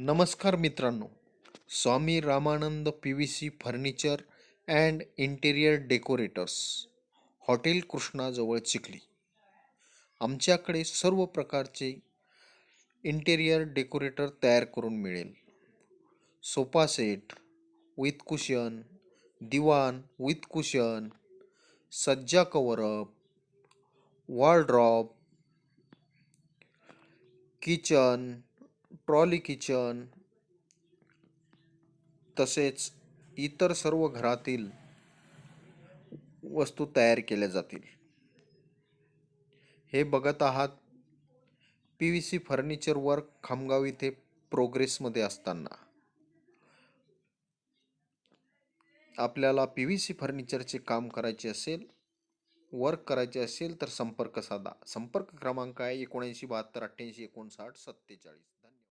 नमस्कार मित्रांनो Swami Ramanand P V C furniture and interior decorators hotel कृष्णाजवळ Chikhli. आमच्याकडे सर्व प्रकारचे इंटेरियर डेकोरेटर तयार करून मिळेल. सोफा सेट विथ कुशन दिवाण विथ कुशन सज्जा cover up wardrobe kitchen trolley kitchen तसेच इतर सर्व घरातील वस्तू तयार केल्या जातील. हे बघत आहात P V C furniture work Khamgaon इथे प्रोग्रेसमध्ये असताना. आपल्याला पी व्ही सी फर्निचरचे काम करायचे असेल वर्क करायचे असेल तर संपर्क साधा. संपर्क क्रमांक आहे एकोणऐंशी बहात्तर अठ्ठ्याऐंशी एकोणसाठ सत्तेचाळीस.